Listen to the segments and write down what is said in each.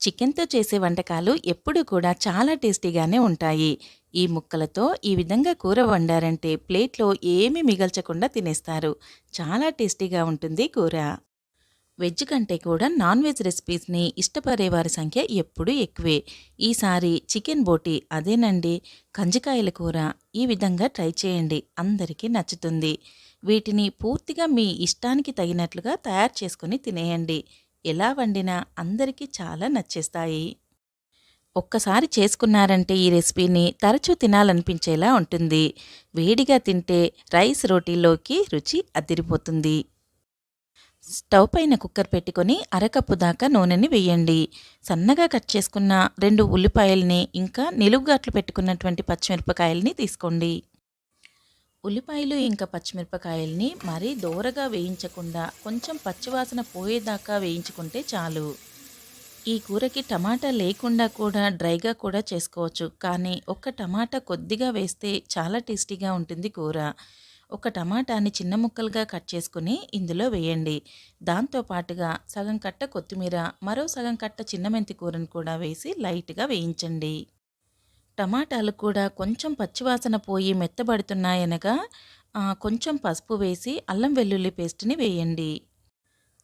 చికెన్‌తో చేసే వంటకాలు ఎప్పుడూ కూడా చాలా టేస్టీగానే ఉంటాయి. ఈ ముక్కలతో ఈ విధంగా కూర వండారంటే ప్లేట్‌లో ఏమీ మిగల్చకుండా తినేస్తారు. చాలా టేస్టీగా ఉంటుంది కూర. వెజ్ కంటే కూడా నాన్ వెజ్ రెసిపీస్‌ని ఇష్టపడే వారి సంఖ్య ఎప్పుడూ ఎక్కువే. ఈసారి చికెన్ బోటీ అదేనండి కంజికాయల కూర ఈ విధంగా ట్రై చేయండి. అందరికీ నచ్చుతుంది. వీటిని పూర్తిగా మీ ఇష్టానికి తగినట్లుగా తయారు చేసుకొని తినేయండి. ఎలా వండినా అందరికీ చాలా నచ్చేస్తాయి. ఒక్కసారి చేసుకున్నారంటే ఈ రెసిపీని తరచూ తినాలనిపించేలా ఉంటుంది. వేడిగా తింటే రైస్ రోటీలోకి రుచి అదిరిపోతుంది. స్టవ్ పైన కుక్కర్ పెట్టుకొని అరకప్పు దాకా నూనెని వేయండి. సన్నగా కట్ చేసుకున్న రెండు ఉల్లిపాయల్ని ఇంకా నిలువుగాట్లు పెట్టుకున్నటువంటి పచ్చిమిరపకాయల్ని తీసుకోండి. ఉల్లిపాయలు ఇంకా పచ్చిమిరపకాయల్ని మరీ దోరగా వేయించకుండా కొంచెం పచ్చివాసన పోయేదాకా వేయించుకుంటే చాలు. ఈ కూరకి టమాటా లేకుండా కూడా డ్రైగా కూడా చేసుకోవచ్చు. కానీ ఒక్క టమాటా కొద్దిగా వేస్తే చాలా టేస్టీగా ఉంటుంది కూర. ఒక టమాటాని చిన్న ముక్కలుగా కట్ చేసుకుని ఇందులో వేయండి. దాంతో పాటుగా సగం కట్ట కొత్తిమీర, మరో సగం కట్ట చిన్న మెంతి కూరను కూడా వేసి లైట్‌గా వేయించండి. టమాటాలు కూడా కొంచెం పచ్చివాసన పోయి మెత్తబడుతున్నాయనగా కొంచెం పసుపు వేసి అల్లం వెల్లుల్లి పేస్ట్‌ని వేయండి.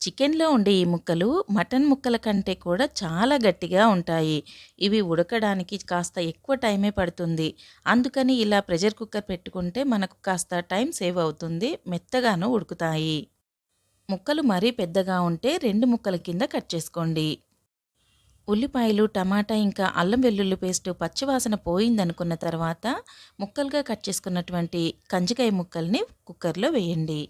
చికెన్‌లో ఉండే ఈ ముక్కలు మటన్ ముక్కల కంటే కూడా చాలా గట్టిగా ఉంటాయి. ఇవి ఉడకడానికి కాస్త ఎక్కువ టైమే పడుతుంది. అందుకని ఇలా ప్రెషర్ కుక్కర్ పెట్టుకుంటే మనకు కాస్త టైం సేవ్ అవుతుంది. మెత్తగాను ఉడుకుతాయి. ముక్కలు మరీ పెద్దగా ఉంటే రెండు ముక్కల కింద కట్ చేసుకోండి. ఉల్లిపాయలు, టమాటా ఇంకా అల్లం వెల్లుల్లి పేస్ట్ పచ్చివాసన పోయిందనుకున్న తర్వాత ముక్కలుగా కట్ చేసుకున్నటువంటి కంజికాయ ముక్కల్ని కుక్కర్‌లో వేయండి.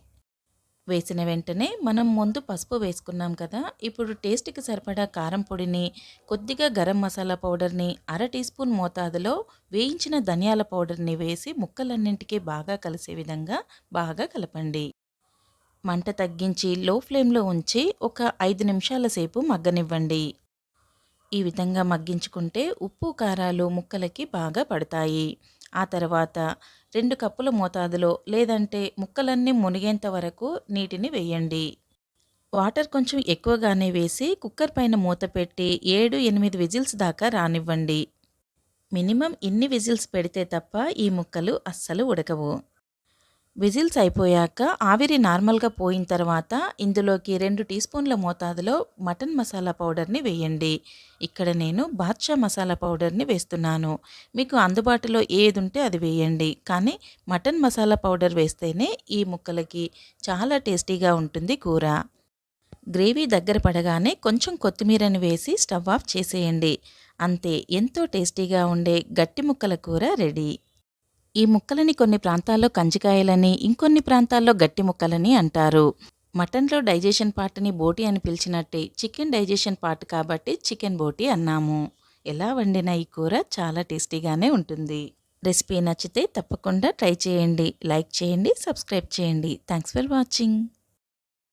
వేసిన వెంటనే మనం ముందు పసుపు వేసుకున్నాం కదా! ఇప్పుడు టేస్ట్‌కి సరిపడా కారం పొడిని, కొద్దిగా గరం మసాలా పౌడర్‌ని, అర టీ స్పూన్ మోతాదులో వేయించిన ధనియాల పౌడర్‌ని వేసి ముక్కలన్నింటికీ బాగా కలిసే విధంగా బాగా కలపండి. మంట తగ్గించి లో ఫ్లేమ్‌లో ఉంచి ఒక ఐదు నిమిషాల సేపు మగ్గనివ్వండి. ఈ విధంగా మగ్గించుకుంటే ఉప్పు, కారాలు ముక్కలకి బాగా పడతాయి. ఆ తర్వాత రెండు కప్పుల మోతాదులో లేదంటే ముక్కలన్నీ మునిగేంత వరకు నీటిని వేయండి. వాటర్ కొంచెం ఎక్కువగానే వేసి కుక్కర్ పైన మూత పెట్టి 7, 8 విజిల్స్ దాకా రానివ్వండి. మినిమం ఇన్ని విజిల్స్ పెడితే తప్ప ఈ ముక్కలు అస్సలు ఉడకవు. విజిల్స్ అయిపోయాక ఆవిరి నార్మల్‌గా పోయిన తర్వాత ఇందులోకి రెండు టీ స్పూన్ల మోతాదులో మటన్ మసాలా పౌడర్‌ని వేయండి. ఇక్కడ నేను బాద్షా మసాలా పౌడర్‌ని వేస్తున్నాను. మీకు అందుబాటులో ఏదుంటే అది వేయండి. కానీ మటన్ మసాలా పౌడర్ వేస్తేనే ఈ ముక్కలకి చాలా టేస్టీగా ఉంటుంది కూర. గ్రేవీ దగ్గర పడగానే కొంచెం కొత్తిమీరని వేసి స్టవ్ ఆఫ్ చేసేయండి. అంతే ఎంతో టేస్టీగా ఉండే గట్టి ముక్కల కూర రెడీ. ఈ ముక్కలని కొన్ని ప్రాంతాల్లో కంజికాయలని, ఇంకొన్ని ప్రాంతాల్లో గట్టి ముక్కలని అంటారు. మటన్‌లో డైజెషన్ పార్ట్‌ని బోటీ అని పిలిచినట్టే చికెన్ డైజెషన్ పార్ట్ కాబట్టి చికెన్ బోటీ అన్నాము. ఎలా వండిన ఈ కూర చాలా టేస్టీగానే ఉంటుంది. రెసిపీ నచ్చితే తప్పకుండా ట్రై చేయండి. లైక్ చేయండి, సబ్స్క్రైబ్ చేయండి. Thanks for watching.